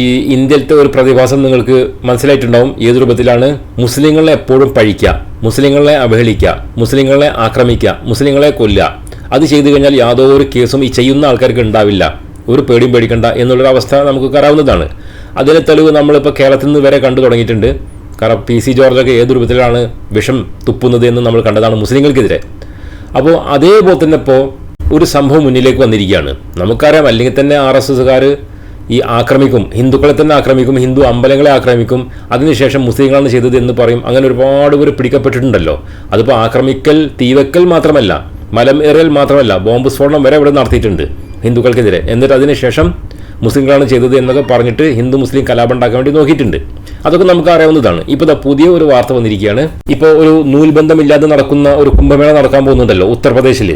ഈ ഇന്ത്യയിലത്തെ ഒരു പ്രതിഭാസം നിങ്ങൾക്ക് മനസ്സിലായിട്ടുണ്ടാവും. ഏത് രൂപത്തിലാണ്? മുസ്ലിങ്ങളെ എപ്പോഴും പഴിക്കുക മുസ്ലിങ്ങളെ അവഹേളിക്കുക മുസ്ലിങ്ങളെ ആക്രമിക്കുക മുസ്ലിങ്ങളെ കൊല്ലുക. അത് ചെയ്തു കഴിഞ്ഞാൽ യാതൊരു കേസും ഈ ചെയ്യുന്ന ആൾക്കാർക്ക് ഉണ്ടാവില്ല. ഒരു പേടിയും പേടിക്കണ്ട എന്നുള്ളൊരു അവസ്ഥ നമുക്ക് കറാവുന്നതാണ് അതിന് തെളിവ് നമ്മളിപ്പോൾ കേരളത്തിൽ നിന്ന് വരെ കണ്ടു തുടങ്ങിയിട്ടുണ്ട്. കാരണം പി സി ജോർജൊക്കെ ഏത് രൂപത്തിലാണ് വിഷം തുപ്പുന്നത് എന്ന് നമ്മൾ കണ്ടതാണ് മുസ്ലിങ്ങൾക്കെതിരെ. അപ്പോൾ അതേപോലെ തന്നെ ഇപ്പോൾ ഒരു സംഭവം മുന്നിലേക്ക് വന്നിരിക്കുകയാണ്. നമുക്കറിയാം അല്ലെങ്കിൽ തന്നെ ആർ എസ് എസ്സുകാർ ഈ ആക്രമിക്കും ഹിന്ദുക്കളെ തന്നെ ആക്രമിക്കും ഹിന്ദു അമ്പലങ്ങളെ ആക്രമിക്കും അതിനുശേഷം മുസ്ലിങ്ങളാണ് ചെയ്തത് എന്ന് പറയും. അങ്ങനെ ഒരുപാട് പേര് പിടിക്കപ്പെട്ടിട്ടുണ്ടല്ലോ. അതിപ്പോൾ ആക്രമിക്കൽ തീവെക്കൽ മാത്രമല്ല മലം ഏറൽ മാത്രമല്ല ബോംബ് സ്ഫോടനം വരെ ഇവിടെ നടത്തിയിട്ടുണ്ട് ഹിന്ദുക്കൾക്കെതിരെ. എന്നിട്ട് അതിനുശേഷം മുസ്ലിങ്ങളാണ് ചെയ്തത് എന്നൊക്കെ പറഞ്ഞിട്ട് ഹിന്ദു മുസ്ലിം കലാപം ഉണ്ടാക്കാൻ വേണ്ടി നോക്കിയിട്ടുണ്ട്. അതൊക്കെ നമുക്ക് അറിയാവുന്നതാണ്. ഇപ്പോൾ ഇതാ പുതിയ ഒരു വാർത്ത വന്നിരിക്കുകയാണ്. ഇപ്പോൾ ഒരു നൂൽബന്ധമില്ലാതെ നടക്കുന്ന ഒരു കുംഭമേള നടക്കാൻ പോകുന്നുണ്ടല്ലോ ഉത്തർപ്രദേശിൽ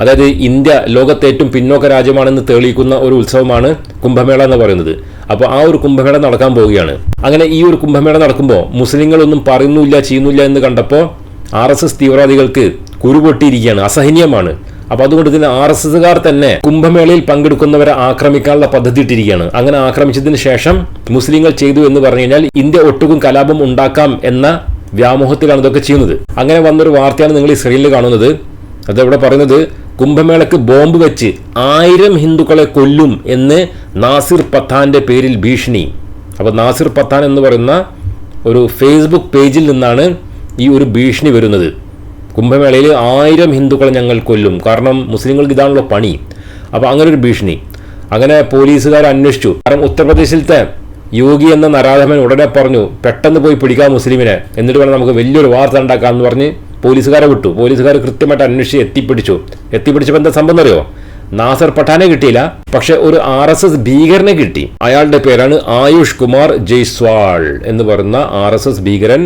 അതായത് ഇന്ത്യ ലോകത്തെ ഏറ്റവും പിന്നോക്ക രാജ്യമാണെന്ന് തെളിയിക്കുന്ന ഒരു ഉത്സവമാണ് കുംഭമേള എന്ന് പറയുന്നത്. അപ്പോൾ ആ ഒരു കുംഭമേള നടക്കാൻ പോവുകയാണ്. അങ്ങനെ ഈ ഒരു കുംഭമേള നടക്കുമ്പോൾ മുസ്ലിങ്ങളൊന്നും പറയുന്നില്ല ചെയ്യുന്നില്ല എന്ന് കണ്ടപ്പോൾ ആർ എസ് എസ് തീവ്രവാദികൾക്ക് കുരുപൊട്ടിയിരിക്കുകയാണ്. അസഹനീയമാണ്. അപ്പോൾ അതുകൊണ്ട് തന്നെ ആർ എസ് എസ്സുകാർ തന്നെ കുംഭമേളയിൽ പങ്കെടുക്കുന്നവരെ ആക്രമിക്കാനുള്ള പദ്ധതി ഇട്ടിരിക്കുകയാണ്. അങ്ങനെ ആക്രമിച്ചതിന് ശേഷം മുസ്ലിങ്ങൾ ചെയ്തു എന്ന് പറഞ്ഞു കഴിഞ്ഞാൽ ഇന്ത്യ ഒട്ടുക്കും കലാപം ഉണ്ടാക്കാം എന്ന വ്യാമോഹത്തിലാണ് ഇതൊക്കെ ചെയ്യുന്നത്. അങ്ങനെ വന്നൊരു വാർത്തയാണ് നിങ്ങൾ ഈ സ്ക്രീനിൽ കാണുന്നത്. അതവിടെ പറയുന്നത് കുംഭമേളക്ക് ബോംബ് വെച്ച് ആയിരം ഹിന്ദുക്കളെ കൊല്ലും എന്ന് നാസിർ പത്താന്റെ പേരിൽ ഭീഷണി. അപ്പോൾ നാസിർ പത്താൻ എന്ന് പറയുന്ന ഒരു ഫേസ്ബുക്ക് പേജിൽ നിന്നാണ് ഈ ഒരു ഭീഷണി വരുന്നത്. കുംഭമേളയിൽ ആയിരം ഹിന്ദുക്കളെ ഞങ്ങൾ കൊല്ലും. കാരണം മുസ്ലിങ്ങൾക്ക് ഇതാണല്ലോ പണി. അപ്പോൾ അങ്ങനെ ഒരു ഭീഷണി. അങ്ങനെ പോലീസുകാർ അന്വേഷിച്ചു. കാരണം ഉത്തർപ്രദേശിലത്തെ യോഗി എന്ന നരാധമൻ ഉടനെ പറഞ്ഞു പെട്ടെന്ന് പോയി പിടിക്കാം മുസ്ലിമിനെ. എന്നിട്ട് വേണം നമുക്ക് വലിയൊരു വാർത്ത ഉണ്ടാക്കാമെന്ന് പറഞ്ഞ് പോലീസുകാരെ വിട്ടു. പോലീസുകാർ കൃത്യമായിട്ട് അന്വേഷിച്ച് എത്തിപ്പിടിച്ചു. എത്തിപ്പിടിച്ചപ്പോൾ എന്താ സംഭവം അറിയോ നാസർ പഠാനെ കിട്ടിയില്ല പക്ഷെ ഒരു ആർ എസ് എസ് ഭീകരനെ കിട്ടി. അയാളുടെ പേരാണ് ആയുഷ് കുമാർ ജയ്സ്വാൾ എന്ന് പറയുന്ന ആർ എസ് എസ് ഭീകരൻ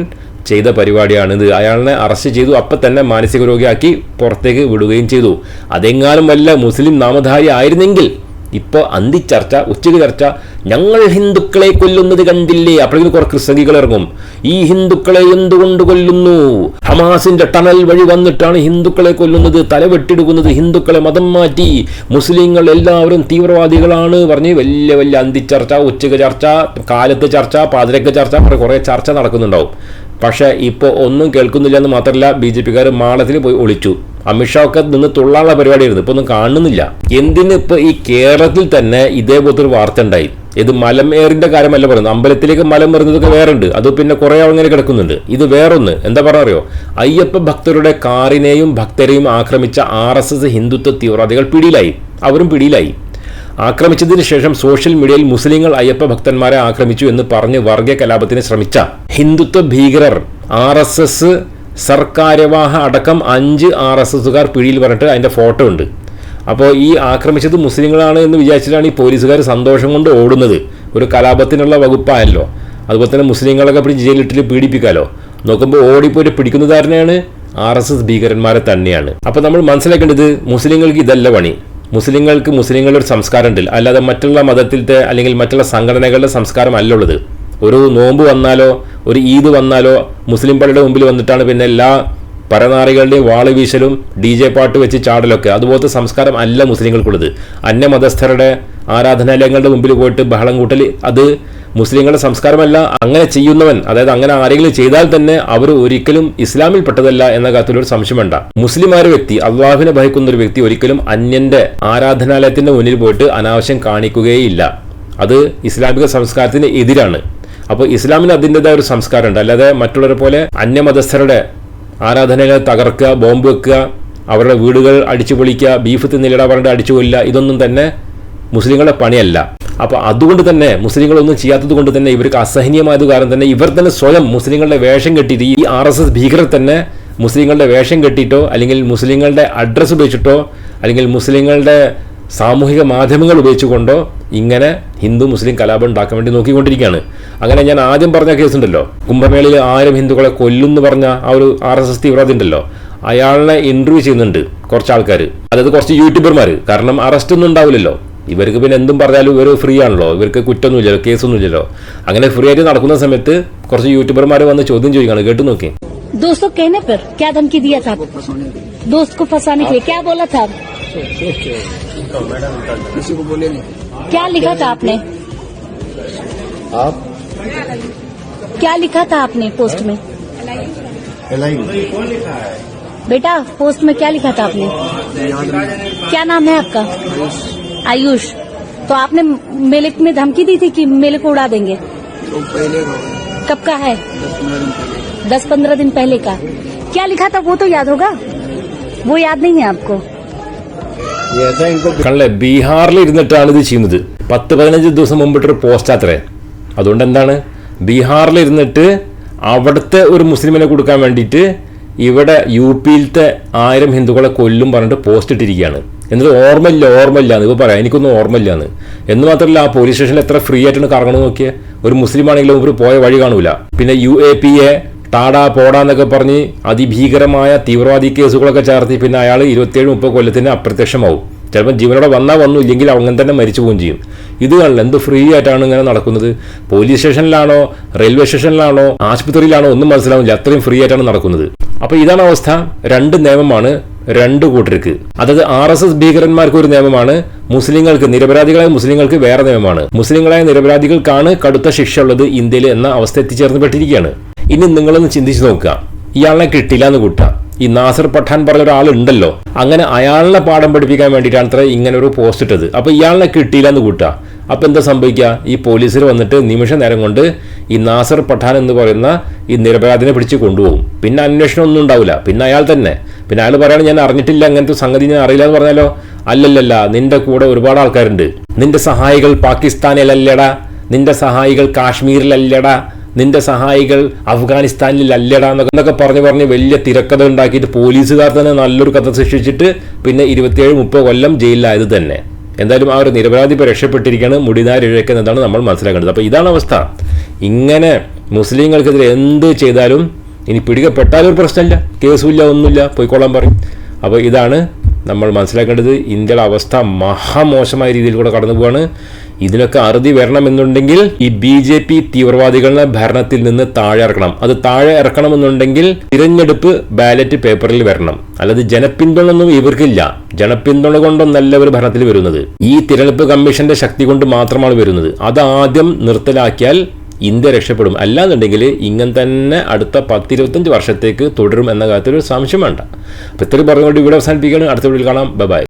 ചെയ്ത പരിപാടിയാണിത്. അയാളിനെ അറസ്റ്റ് ചെയ്തു അപ്പം തന്നെ മാനസിക രോഗിയാക്കി പുറത്തേക്ക് വിടുകയും ചെയ്തു. അതെങ്ങാനും വല്ല മുസ്ലിം നാമധാരി ആയിരുന്നെങ്കിൽ ഇപ്പോൾ അന്തി ചർച്ച ഉച്ചയ്ക്ക് ചർച്ച ഞങ്ങൾ ഹിന്ദുക്കളെ കൊല്ലുന്നത് കണ്ടില്ലേ? അപ്പോഴേക്കും കുറെ ക്രിസ്തകികൾ ഇറങ്ങും. ഈ ഹിന്ദുക്കളെ എന്തുകൊണ്ട് കൊല്ലുന്നു? ഹമാസിന്റെ ടണൽ വഴി വന്നിട്ടാണ് ഹിന്ദുക്കളെ കൊല്ലുന്നത്. തലവെട്ടിടുക്കുന്നത് ഹിന്ദുക്കളെ മതം മാറ്റി. മുസ്ലിങ്ങൾ എല്ലാവരും തീവ്രവാദികളാണ് പറഞ്ഞ് വലിയ വലിയ അന്തിച്ചർച്ച ഉച്ചയ്ക്ക് ചർച്ച കാലത്ത് ചർച്ച പാതിരക്ക് ചർച്ച കുറേ ചർച്ച നടക്കുന്നുണ്ടാവും. പക്ഷേ ഇപ്പോൾ ഒന്നും കേൾക്കുന്നില്ല എന്ന് മാത്രമല്ല ബി ജെ പിക്കാർ മാളത്തിൽ പോയി ഒളിച്ചു. അമിത്ഷാ ഒക്കെ നിന്ന് തുള്ളാനുള്ള പരിപാടിയായിരുന്നു. ഇപ്പൊ ഒന്നും കാണുന്നില്ല. എന്തിന് ഇപ്പൊ ഈ കേരളത്തിൽ തന്നെ ഇതേപോലത്തെ ഒരു വാർത്ത ഉണ്ടായി? ഇത് മലമേറിന്റെ കാര്യമല്ല പറയുന്നത്. അമ്പലത്തിലേക്ക് മലം വരുന്നതൊക്കെ വേറെ ഉണ്ട് അത് പിന്നെ കുറെ അങ്ങനെ കിടക്കുന്നുണ്ട്. ഇത് വേറൊന്ന്. എന്താ പറയാറിയോ അയ്യപ്പ ഭക്തരുടെ കാറിനെയും ഭക്തരെയും ആക്രമിച്ച ആർ എസ് എസ് ഹിന്ദുത്വ തീവ്രവാദികൾ പിടിയിലായി. അവരും പിടിയിലായി. ആക്രമിച്ചതിന് ശേഷം സോഷ്യൽ മീഡിയയിൽ മുസ്ലിങ്ങൾ അയ്യപ്പ ഭക്തന്മാരെ ആക്രമിച്ചു എന്ന് പറഞ്ഞ് വർഗീയ കലാപത്തിന് ശ്രമിച്ച ഹിന്ദുത്വ ഭീകരർ ആർ എസ് എസ് സർക്കാര്യവാഹ അടക്കം അഞ്ച് ആർ എസ് എസുകാർ പിടിയിൽ പറഞ്ഞിട്ട് അതിന്റെ ഫോട്ടോ ഉണ്ട്. അപ്പോൾ ഈ ആക്രമിച്ചത് മുസ്ലിങ്ങളാണ് എന്ന് വിചാരിച്ചിട്ടാണ് ഈ പോലീസുകാർ സന്തോഷം കൊണ്ട് ഓടുന്നത്. ഒരു കലാപത്തിനുള്ള വകുപ്പായല്ലോ. അതുപോലെ തന്നെ മുസ്ലിങ്ങളൊക്കെ പിടിച്ച് ജയിലിട്ടിൽ പീഡിപ്പിക്കാമല്ലോ നോക്കുമ്പോൾ ഓടിപ്പോയിട്ട് പിടിക്കുന്നതാരനെയാണ് ആർ എസ് എസ് ഭീകരന്മാരെ തന്നെയാണ്. അപ്പോൾ നമ്മൾ മനസ്സിലാക്കേണ്ടത് മുസ്ലിങ്ങൾക്ക് ഇതല്ല പണി. മുസ്ലിങ്ങൾക്ക് മുസ്ലിങ്ങളുടെ ഒരു സംസ്കാരം ഉണ്ട് അല്ലാതെ മറ്റുള്ള മതത്തിലത്തെ അല്ലെങ്കിൽ മറ്റുള്ള സംഘടനകളുടെ സംസ്കാരം അല്ല ഉള്ളത്. ഒരു നോമ്പ് വന്നാലോ ഒരു ഈദ് വന്നാലോ മുസ്ലിം പള്ളിയുടെ മുമ്പിൽ വന്നിട്ടാണ് പിന്നെ എല്ലാ പരനാറികളുടെയും വാൾ വീശലും ഡി ജെ പാട്ട് വെച്ച് ചാടലൊക്കെ. അതുപോലത്തെ സംസ്കാരം അല്ല മുസ്ലിങ്ങൾക്കുള്ളത്. അന്യമതസ്ഥരുടെ ആരാധനാലയങ്ങളുടെ മുമ്പിൽ പോയിട്ട് ബഹളം കൂട്ടൽ അത് മുസ്ലിങ്ങളുടെ സംസ്കാരമല്ല. അങ്ങനെ ചെയ്യുന്നവൻ അതായത് അങ്ങനെ ആരെങ്കിലും ചെയ്താൽ തന്നെ അവർ ഒരിക്കലും ഇസ്ലാമിൽ പെട്ടതല്ല എന്ന കാര്യത്തിൽ ഒരു സംശയം വേണ്ട. മുസ്ലിമാര വ്യക്തി അള്ളാഹുവിനെ ഭയക്കുന്ന ഒരു വ്യക്തി ഒരിക്കലും അന്യന്റെ ആരാധനാലയത്തിന്റെ മുന്നിൽ പോയിട്ട് അനാവശ്യം കാണിക്കുകയില്ല. അത് ഇസ്ലാമിക സംസ്കാരത്തിന് എതിരാണ്. അപ്പോൾ ഇസ്ലാമിന് അതിന്റെതായ ഒരു സംസ്കാരമുണ്ട് അല്ലാതെ മറ്റുള്ളവരെ പോലെ അന്യമതസ്ഥരുടെ ആരാധനകൾ തകർക്കുക ബോംബ് വെക്കുക അവരുടെ വീടുകൾ അടിച്ചു പൊളിക്കുക ബീഫ് തിന്നിലിട പറഞ്ഞിട്ട് അടിച്ചു കൊല്ലുക ഇതൊന്നും തന്നെ മുസ്ലിങ്ങളുടെ പണിയല്ല. അപ്പോൾ അതുകൊണ്ട് തന്നെ മുസ്ലിങ്ങളൊന്നും ചെയ്യാത്തത് കൊണ്ട് തന്നെ ഇവർക്ക് അസഹനീയമായത് കാരണം തന്നെ ഇവർ തന്നെ സ്വയം മുസ്ലിങ്ങളുടെ വേഷം കെട്ടിയിട്ട് ഈ ആർ എസ് എസ് ഭീകരർ തന്നെ മുസ്ലിങ്ങളുടെ വേഷം കെട്ടിയിട്ടോ അല്ലെങ്കിൽ മുസ്ലിങ്ങളുടെ അഡ്രസ്സ് ഉപയോഗിച്ചിട്ടോ അല്ലെങ്കിൽ മുസ്ലിങ്ങളുടെ സാമൂഹിക മാധ്യമങ്ങൾ ഉപയോഗിച്ചുകൊണ്ടോ ഇങ്ങനെ ഹിന്ദു മുസ്ലിം കലാപം ഉണ്ടാക്കാൻ വേണ്ടി നോക്കിക്കൊണ്ടിരിക്കുകയാണ് അങ്ങനെ ഞാൻ ആദ്യം പറഞ്ഞ കേസുണ്ടല്ലോ കുംഭമേളയിൽ ആയിരം ഹിന്ദുക്കളെ കൊല്ലുമെന്ന് പറഞ്ഞ ആ ഒരു ആർ എസ് എസ് തീവ്രവാദി ഉണ്ടല്ലോ അയാളെ ഇന്റർവ്യൂ ചെയ്യുന്നുണ്ട് കുറച്ച് ആൾക്കാർ അതായത് കുറച്ച് യൂട്യൂബർമാർ കാരണം അറസ്റ്റ് ഒന്നും ഉണ്ടാവില്ലല്ലോ ഇവർക്ക് പിന്നെ എന്തും പറഞ്ഞാലും ഇവർ ഫ്രീ ആണല്ലോ ഇവർക്ക് കുറ്റമൊന്നുമില്ലല്ലോ കേസൊന്നുമില്ലല്ലോ അങ്ങനെ ഫ്രീ ആയിട്ട് നടക്കുന്ന സമയത്ത് കുറച്ച് യൂട്യൂബർമാർ വന്ന് ചോദ്യം ചോദിക്കുകയാണ് കേട്ടു നോക്കി दोस्त को कहने पर क्या धमकी दिया था दोस्त को फंसाने के लिए क्या बोला था किसी को बोले नहीं क्या लिखा था आपने? आप? क्या लिखा था आपने पोस्ट में? बेटा पोस्ट में क्या लिखा था आपने? क्या नाम है आपका? आयुष। तो आपने मेले में धमकी दी थी कि मेले को उड़ा देंगे? तो पहले कब का है? दस पंद्रह दिन पहले का। क्या लिखा था वो तो याद होगा? वो याद नहीं है आपको। കള്ളെ ബീഹാറിൽ ഇരുന്നിട്ടാണ് ഇത് ചെയ്യുന്നത്. പത്ത് പതിനഞ്ച് ദിവസം മുമ്പിട്ടൊരു പോസ്റ്റ് അത്രേ. അതുകൊണ്ട് എന്താണ് ബീഹാറിൽ ഇരുന്നിട്ട് അവിടുത്തെ ഒരു മുസ്ലിമിനെ കൊടുക്കാൻ വേണ്ടിയിട്ട് ഇവിടെ യു പിയിലത്തെ ആയിരം ഹിന്ദുക്കളെ കൊല്ലും പറഞ്ഞിട്ട് പോസ്റ്റ് ഇട്ടിരിക്കുകയാണ്. എന്നത് ഓർമ്മയില്ല ഓർമ്മയില്ല എന്ന് ഇപ്പോൾ പറയാം. എനിക്കൊന്നും ഓർമ്മയില്ല എന്ന്. എന്ന് മാത്രമല്ല ആ പോലീസ് സ്റ്റേഷനിൽ എത്ര ഫ്രീ ആയിട്ടാണ് കറങ്ങണമെന്ന് നോക്കിയേ. ഒരു മുസ്ലിം ആണെങ്കിലും ഒരു പോയ വഴി കാണൂല. പിന്നെ യു എ പി എ ടാടാ പോടാ എന്നൊക്കെ പറഞ്ഞ് അതിഭീകരമായ തീവ്രവാദി കേസുകളൊക്കെ ചേർത്തി പിന്നെ അയാൾ ഇരുപത്തിയേഴ് മുപ്പത് കൊല്ലത്തിന് അപ്രത്യക്ഷമാവും. ചിലപ്പോൾ ജീവനോടെ വന്നാൽ വന്നു ഇല്ലെങ്കിൽ അങ്ങനെ തന്നെ മരിച്ചു പോവുകയും ചെയ്യും. ഇത് കാണില്ല എന്ത് ഫ്രീ ആയിട്ടാണ് ഇങ്ങനെ നടക്കുന്നത്? പോലീസ് സ്റ്റേഷനിലാണോ റെയിൽവേ സ്റ്റേഷനിലാണോ ആശുപത്രിയിലാണോ ഒന്നും മനസ്സിലാവില്ല അത്രയും ഫ്രീ ആയിട്ടാണ് നടക്കുന്നത്. അപ്പോൾ ഇതാണ് അവസ്ഥ. രണ്ട് നിയമമാണ് രണ്ട് കൂട്ടർക്ക്. അതായത് ആർ എസ് എസ് ഭീകരന്മാർക്ക് ഒരു നിയമമാണ്. മുസ്ലിങ്ങൾക്ക് നിരപരാധികളായ മുസ്ലിങ്ങൾക്ക് വേറെ നിയമമാണ്. മുസ്ലിങ്ങളായ നിരപരാധികൾക്കാണ് കടുത്ത ശിക്ഷ ഉള്ളത് ഇന്ത്യയിൽ എന്ന അവസ്ഥ എത്തിച്ചേർന്ന് പെട്ടിരിക്കുകയാണ് ഇനി നിങ്ങളൊന്ന് ചിന്തിച്ചു നോക്കുക. ഇയാളെ കിട്ടില്ല എന്ന് കൂട്ടുക. ഈ നാസർ പഠാൻ പറഞ്ഞ ഒരാളുണ്ടല്ലോ. അങ്ങനെ അയാളിനെ പാഠം പഠിപ്പിക്കാൻ വേണ്ടിയിട്ടാണ് അത്ര ഇങ്ങനെ ഒരു പോസ്റ്റ് ഇട്ടത്. അപ്പോൾ ഇയാളിനെ കിട്ടിയില്ല എന്ന് കൂട്ടുക. അപ്പൊ എന്താ സംഭവിക്കുക? ഈ പോലീസിൽ വന്നിട്ട് നിമിഷ നേരം കൊണ്ട് ഈ നാസർ പഠാൻ എന്ന് പറയുന്ന ഈ നിരപരാധിനെ പിടിച്ച് കൊണ്ടുപോകും. പിന്നെ അന്വേഷണം ഒന്നും ഉണ്ടാവില്ല. പിന്നെ അയാൾ തന്നെ. പിന്നെ അയാൾ പറയാണ് ഞാൻ അറിഞ്ഞിട്ടില്ല അങ്ങനത്തെ സംഗതി ഞാൻ അറിയില്ല എന്ന് പറഞ്ഞാലോ? അല്ലല്ലല്ല. നിന്റെ കൂടെ ഒരുപാട് ആൾക്കാരുണ്ട്. നിന്റെ സഹായികൾ പാകിസ്ഥാനിലല്ലടാ. നിന്റെ സഹായികൾ കാശ്മീരിലല്ലടാ. നിന്റെ സഹായികൾ അഫ്ഗാനിസ്ഥാനിലല്ലടാ എന്നൊക്കെ എന്നൊക്കെ പറഞ്ഞ് പറഞ്ഞ് വലിയ തിരക്കഥ ഉണ്ടാക്കിയിട്ട് പോലീസുകാർ തന്നെ നല്ലൊരു കഥ സൃഷ്ടിച്ചിട്ട് പിന്നെ ഇരുപത്തിയേഴ് മുപ്പത് കൊല്ലം ജയിലിലായത് തന്നെ. എന്തായാലും ആ ഒരു നിരപരാധി ഇപ്പോൾ രക്ഷപ്പെട്ടിരിക്കുകയാണ്. മുടിനാരിഴക്കുന്നതാണ് നമ്മൾ മനസ്സിലാക്കേണ്ടത്. അപ്പോൾ ഇതാണ് അവസ്ഥ. ഇങ്ങനെ മുസ്ലിങ്ങൾക്കെതിരെ എന്ത് ചെയ്താലും ഇനി പിടിക്കപ്പെട്ടാലും ഒരു പ്രശ്നമില്ല. കേസുമില്ല ഒന്നുമില്ല. പോയിക്കോളാൻ പറയും. അപ്പോൾ ഇതാണ് നമ്മൾ മനസ്സിലാക്കേണ്ടത്. ഇന്ത്യയുടെ അവസ്ഥ മഹാമോശമായ രീതിയിൽ കൂടെ കടന്നു പോവാണ് ഇതിനൊക്കെ അറുതി വരണമെന്നുണ്ടെങ്കിൽ ഈ ബി ജെ പി തീവ്രവാദികളെ ഭരണത്തിൽ നിന്ന് താഴെ ഇറക്കണം. അത് താഴെ ഇറക്കണമെന്നുണ്ടെങ്കിൽ തിരഞ്ഞെടുപ്പ് ബാലറ്റ് പേപ്പറിൽ വരണം. അല്ലാതെ ജനപിന്തുണൊന്നും ഇവർക്കില്ല. ജനപിന്തുണ കൊണ്ടൊന്നല്ല ഇവർ ഭരണത്തിൽ വരുന്നത്. ഈ തിരഞ്ഞെടുപ്പ് കമ്മീഷന്റെ ശക്തി കൊണ്ട് മാത്രമാണ് വരുന്നത്. അത് ആദ്യം നിർത്തലാക്കിയാൽ ഇന്ത്യ രക്ഷപ്പെടും. അല്ലാന്നുണ്ടെങ്കിൽ ഇങ്ങനെ തന്നെ അടുത്ത പത്തിരുപത്തഞ്ച് വർഷത്തേക്ക് തുടരും എന്ന കാര്യത്തിൽ ഒരു സംശയം വേണ്ട. അപ്പോൾ ഇത്രയും പറഞ്ഞുകൊണ്ട് ഇവിടെ അവസാനിപ്പിക്കുകയാണ്. അടുത്ത വീഡിയോയിൽ കാണാം. ബൈ.